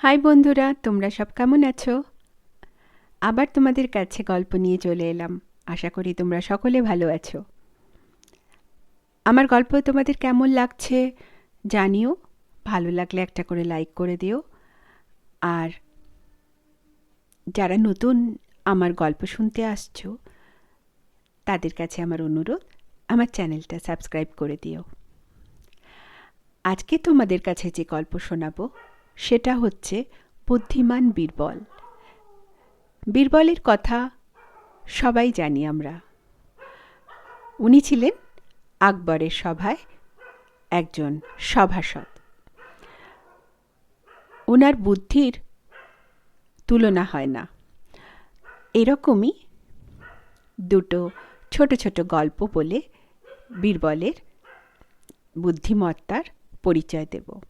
High বন্ধুরা, তোমরা সব কেমন আছো? আবার তোমাদের কাছে গল্প নিয়ে চলে এলাম। আশা করি তোমরা সকলে ভালো আছো। আমার গল্প তোমাদের কেমন লাগছে জানিও। ভালো লাগলে একটা করে লাইক করে দিও। আর যারা নতুন আমার গল্প শুনতে আসছো, তাদের কাছে আমার অনুরোধ, আমার চ্যানেলটা সাবস্ক্রাইব করে দিও। আজকে তোমাদের কাছে যে গল্প শোনাবো সেটা হচ্ছে বুদ্ধিমান বীরবল। বীরবলের কথা সবাই জানি আমরা। উনি ছিলেন আকবরের সভায় একজন সভাসদ। ওনার বুদ্ধির তুলনা হয় না। এরকমই দুটো ছোট ছোট গল্প বলে বীরবলের বুদ্ধিমত্তার পরিচয় দেব।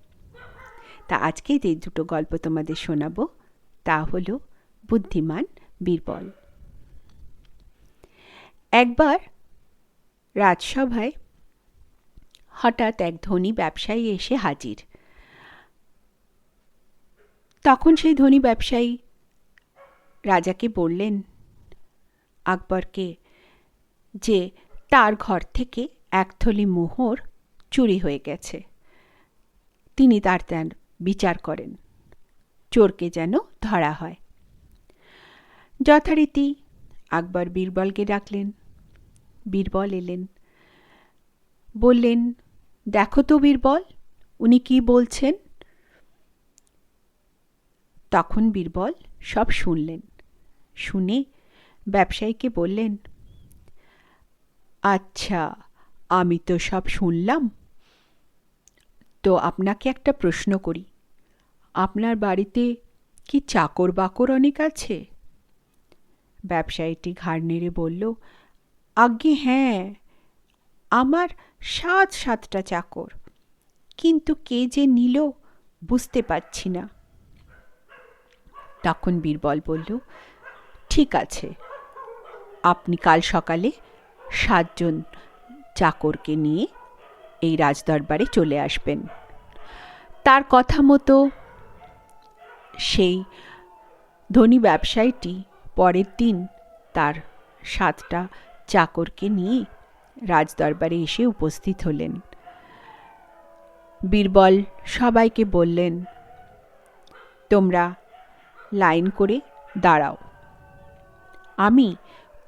তা আজকে যে দুটো গল্প তোমাদের শোনাবো। তা হলো, বুদ্ধিমান, বীরবল। একবার রাজসভায় হঠাৎ এক ধনী ব্যবসায়ী এসে হাজির। তখন সেই ধনী ব্যবসায়ী রাজাকে বললেন, আকবরকে, যে তার ঘর থেকে এক থলি মোহর চুরি হয়ে গেছে। তিনি তার বিচার করেন। চোরকে যেন ধরা হয়। যথারীতি আকবর বীরবলকে ডাকলেন। বীরবল এলেন। বললেন, দেখো তো বীরবল, উনি কি বলছেন? তখন বীরবল সব শুনলেন। শুনে ব্যবসায়ীকে বললেন আচ্ছা আমি তো সব শুনলাম। তো আপনাকে একটা প্রশ্ন করি। আপনার বাড়িতে কি চাকর বাকর অনেক আছে? ব্যবসায়ীটি ঘাড় নেড়ে বলল, আজ্ঞে হ্যাঁ আমার সাত সাতটা চাকর। কিন্তু কে যে নিল বুঝতে পারছি না। তখন বীরবল বলল, ঠিক আছে, আপনি কাল সকালে সাতজন চাকরকে নিয়ে এই রাজদরবারে চলে আসবেন। তার কথা মতো সেই ধনী ব্যবসায়ীটি পরের দিন তার সাতটা চাকরকে নিয়ে রাজদরবারে এসে উপস্থিত হলেন। বীরবল সবাইকে বললেন, তোমরা লাইন করে দাঁড়াও। আমি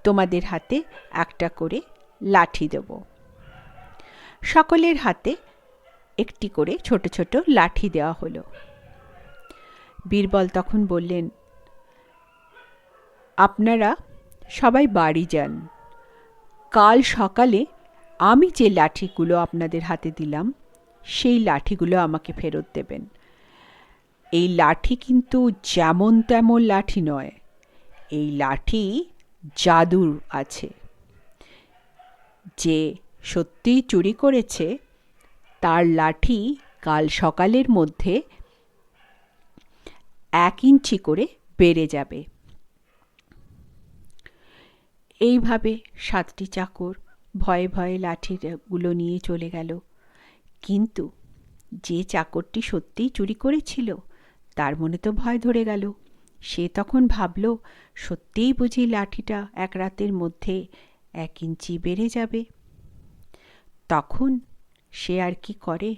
তোমাদের হাতে একটা করে লাঠি দেব। সকলের হাতে একটি করে ছোট ছোট লাঠি দেওয়া হলো। বীরবল তখন বললেন, আপনারা সবাই বাড়ি যান। কাল সকালে আমি যে লাঠিগুলো আপনাদের হাতে দিলাম, সেই লাঠিগুলো আমাকে ফেরত দেবেন। এই লাঠি কিন্তু যেমন তেমন লাঠি নয়, এই লাঠি জাদুর আছে। যে সত্যিই চুরি করেছে, তার লাঠি কাল সকালের মধ্যে এক ইঞ্চি করে বেড়ে যাবে। এইভাবে সাতটি চাকর ভয়ে ভয়ে লাঠিগুলো নিয়ে চলে গেল। কিন্তু যে চাকরটি সত্যিই চুরি করেছিল, তার মনে তো ভয় ধরে গেল। সে তখন ভাবল, সত্যিই বুঝি লাঠিটা এক রাতের মধ্যে এক ইঞ্চি বেড়ে যাবে। তখন সে আর কি করে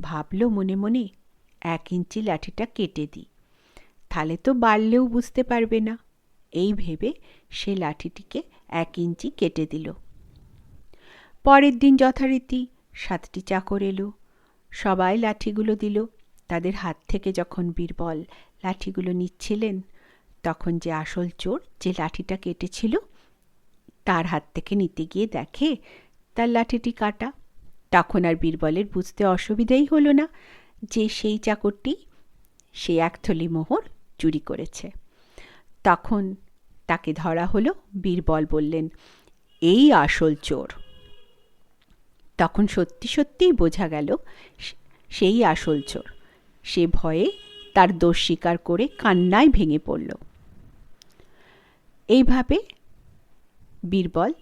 ভাবল মনে মনে, এক ইঞ্চি লাঠিটা কেটে দিই। তাহলে তো বাড়লেও বুঝতে পারবে না। এই ভেবে সে লাঠিটিকে এক ইঞ্চি কেটে দিল। পরের দিন যথারীতি সাতটি চাকর এলো। সবাই লাঠিগুলো দিল। তাদের হাত থেকে যখন বীরবল লাঠিগুলো নিচ্ছিলেন, তখন যে আসল চোর যে লাঠিটা কেটেছিল, তার হাত থেকে নিতে গিয়ে দেখে তার লাঠিটি কাটা। তখন আর বীরবলের বুঝতে অসুবিধাই হলো না যে সেই চাকরটি সে একথলি মোহর চুরি করেছে। তখন তাকে ধরা হলো, বীরবল বললেন, এই আসল চোর। তখন সত্যি সত্যিই বোঝা গেল সেই আসল চোর। সে ভয়ে তার দোষ স্বীকার করে কান্নায় ভেঙে পড়ল। এইভাবে বীরবল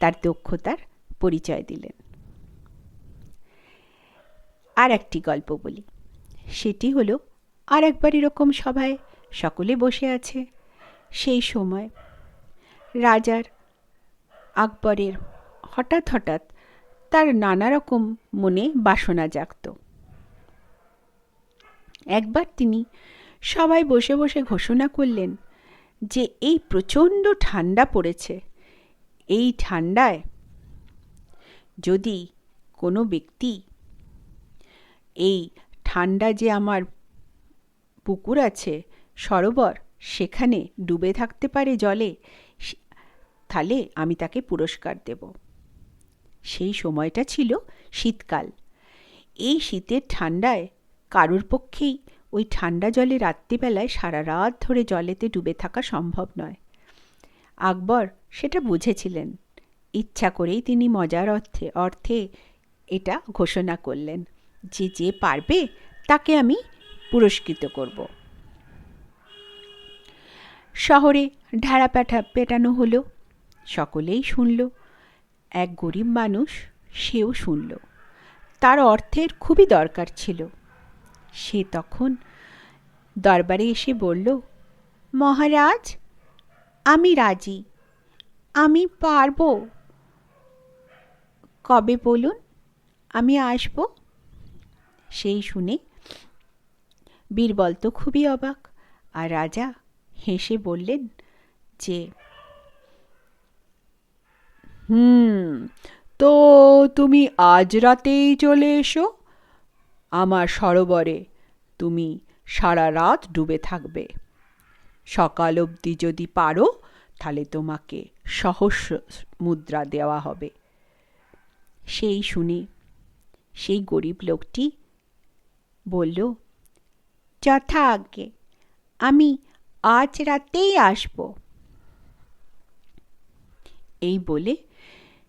তার দক্ষতার পরিচয় দিলেন। আর একটি গল্প বলি। সেটি হলো আর একবার এরকম সভায় সকলে বসে আছে। সেই সময় রাজার আকবরের হঠাৎ হঠাৎ তার নানা রকম মনে বাসনা জাগত। একবার তিনি সবাই বসে বসে ঘোষণা করলেন যে এই প্রচণ্ড ঠান্ডা পড়েছে। এই ঠান্ডায় যদি কোনো ব্যক্তি এই ঠান্ডা যে আমার পুকুর আছে সরোবর, সেখানে ডুবে থাকতে পারে জলে তাহলে আমি তাকে পুরস্কার দেব। সেই সময়টা ছিল শীতকাল। এই শীতের ঠান্ডায় কারুর পক্ষেই ওই ঠান্ডা জলে রাত্রিবেলায় সারা রাত ধরে জলেতে ডুবে থাকা সম্ভব নয়। আকবর সেটা বুঝেছিলেন। ইচ্ছা করেই তিনি মজার অর্থে অর্থে এটা ঘোষণা করলেন যে যে পারবে তাকে আমি পুরস্কৃত করব। শহরে ঢাড়া প্যাঠা পেটানো হলো। সকলেই শুনল। এক গরিব মানুষ সেও শুনল। তার অর্থের খুবই দরকার ছিল। সে তখন দরবারে এসে বলল, মহারাজ, আমি রাজি। আমি পারব। কবে বলুন? আমি আসব? সেই শুনে বীরবল তো খুবই অবাক। আর রাজা হেসে বললেন, যে হুম, তো তুমি আজ রাতেই চলে এসো? আমার সরোবরে তুমি সারা রাত ডুবে থাকবে। সকাল অবধি যদি পারো, তাহলে তোমাকে সহস্র মুদ্রা দেওয়া হবে। সেই শুনে সেই গরিব লোকটি বলল যথা আজ্ঞে আমি আজ রাতেই আসব। এই বলে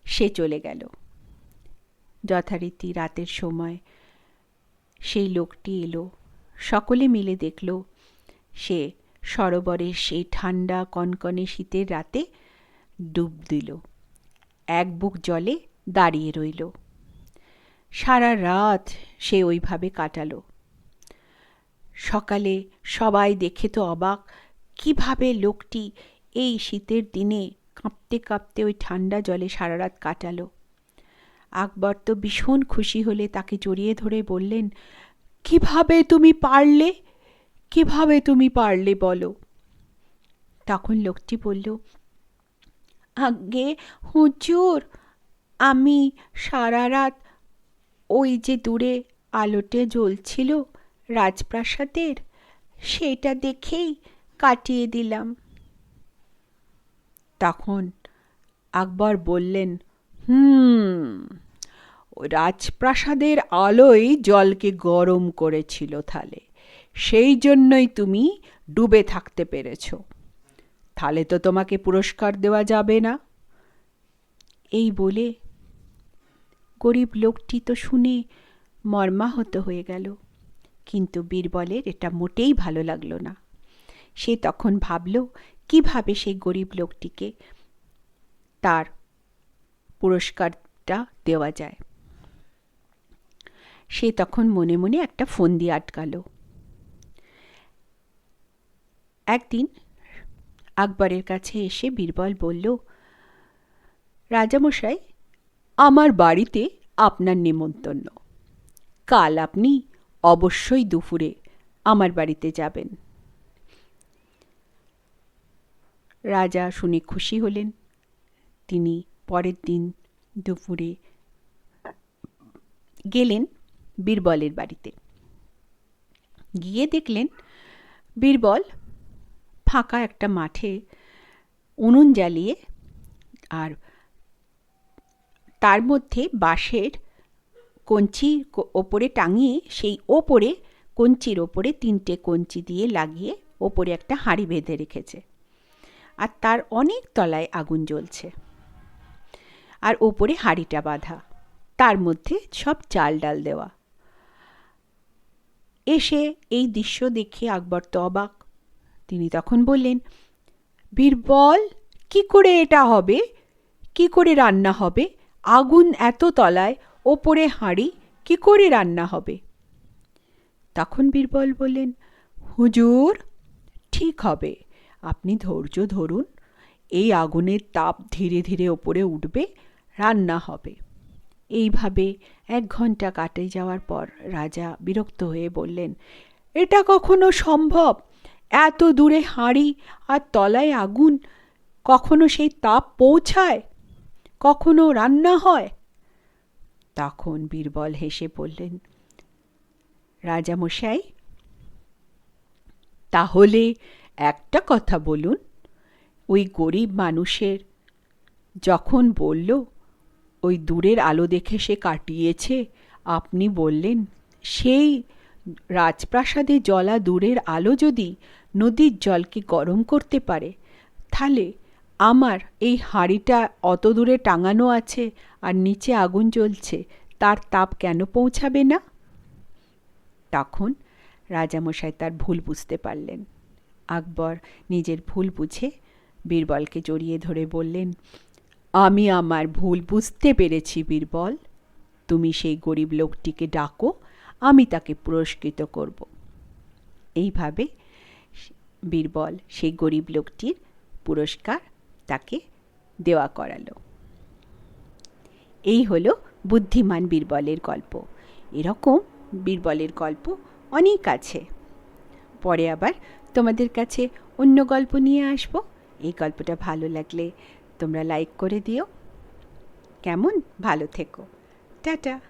সে চলে গেল। যথারীতি রাতের সময় সেই লোকটি এলো। সকলে মিলে দেখল, সে সরোবরের সেই ঠান্ডা কনকনে শীতের রাতে ডুব দিল। এক বুক জলে দাঁড়িয়ে রইল। সারা রাত সে ওইভাবে কাটালো। সকালে সবাই দেখে তো অবাক কীভাবে লোকটি এই শীতের দিনে কাঁপতে কাঁপতে ওই ঠান্ডা জলে সারা রাত কাটালো? আকবর তো ভীষণ খুশি হলে তাকে জড়িয়ে ধরে বললেন, কীভাবে তুমি পারলে? কীভাবে তুমি পারলে বলো? তখন লোকটি বলল আগে হুজুর, আমি সারা রাত ওই যে দূরে আলোটে জ্বলছিল রাজপ্রাসাদের, সেটা দেখেই কাটিয়ে দিলাম। তখন আকবর বললেন, হুম রাজপ্রাসাদের আলোই জলকে গরম করেছিল তাহলে সেই জন্যই তুমি ডুবে থাকতে পেরেছ। তাহলে তো তোমাকে পুরস্কার দেওয়া যাবে না। এই বলে গরিব লোকটি তো শুনে মর্মাহত হয়ে গেল। কিন্তু বীরবলের এটা মোটেই ভালো লাগল না। সে তখন ভাবল, কীভাবে সেই গরিব লোকটিকে তার পুরস্কারটা দেওয়া যায়? সে তখন মনে মনে একটা ফোন দিয়ে আটকাল। একদিন আকবরের কাছে এসে বীরবল বলল, রাজামশাই, আমার বাড়িতে আপনার নেমন্তন্ন। কাল আপনি অবশ্যই দুপুরে আমার বাড়িতে যাবেন। রাজা শুনে খুশি হলেন। তিনি পরের দিন দুপুরে গেলেন বীরবলের বাড়িতে। গিয়ে দেখলেন বীরবল ফাঁকা একটা মাঠে উনুন জ্বালিয়ে আর তার মধ্যে বাঁশের কঞ্চি ওপরে টাঙিয়ে সেই ওপরে কঞ্চির ওপরে তিনটে কঞ্চি দিয়ে লাগিয়ে ওপরে একটা হাঁড়ি বেঁধে রেখেছে। আর তার অনেক তলায় আগুন জ্বলছে। আর ওপরে হাঁড়িটা বাঁধা। তার মধ্যে সব চাল ডাল দেওয়া। এসে এই দৃশ্য দেখে আকবর তো অবাক। তিনি তখন বললেন বীরবল কি করে এটা হবে? কি করে রান্না হবে? আগুন এত তলায়, ওপরে হাঁড়ি, কি করে রান্না হবে? তখন বীরবল বললেন, হুজুর, ঠিক হবে। আপনি ধৈর্য ধরুন, এই আগুনের তাপ ধীরে ধীরে ওপরে উঠবে, রান্না হবে। এইভাবে এক ঘণ্টা কাটে যাওয়ার পর রাজা বিরক্ত হয়ে বললেন, এটা কখনো সম্ভব? এত দূরে হাঁড়ি আর তলায় আগুন, কখনো সেই তাপ পৌঁছায়? কখনো রান্না হয়? তখন বীরবল হেসে বললেন, রাজামশাই, তাহলে একটা কথা বলুন। ওই গরিব মানুষের যখন বলল, ওই দূরের আলো দেখে সে কাটিয়েছে আপনি বললেন, সেই রাজপ্রাসাদে জলা দূরের আলো যদি নদীর জলকে গরম করতে পারে, তাহলে আমার এই হাঁড়িটা অত দূরে টাঙানো আছে আর নিচে আগুন জ্বলছে, তার তাপ কেন পৌঁছাবে না? তখন রাজামশাই তার ভুল বুঝতে পারলেন। আকবর নিজের ভুল বুঝে বীরবলকে জড়িয়ে ধরে বললেন, আমি আমার ভুল বুঝতে পেরেছি বীরবল। তুমি সেই গরিব লোকটিকে ডাকো, আমি তাকে পুরস্কৃত করব। এইভাবে বীরবল সেই গরিব লোকটির পুরস্কার তাকে দেওয়া করালো। এই হলো বুদ্ধিমান বীরবলের গল্প। এরকম বীরবলের গল্প অনেক আছে। পরে আবার তোমাদের কাছে অন্য গল্প নিয়ে আসব। এই গল্পটা ভালো লাগলে তোমরা লাইক করে দিও। কেমন? ভালো থেকো। টাটা।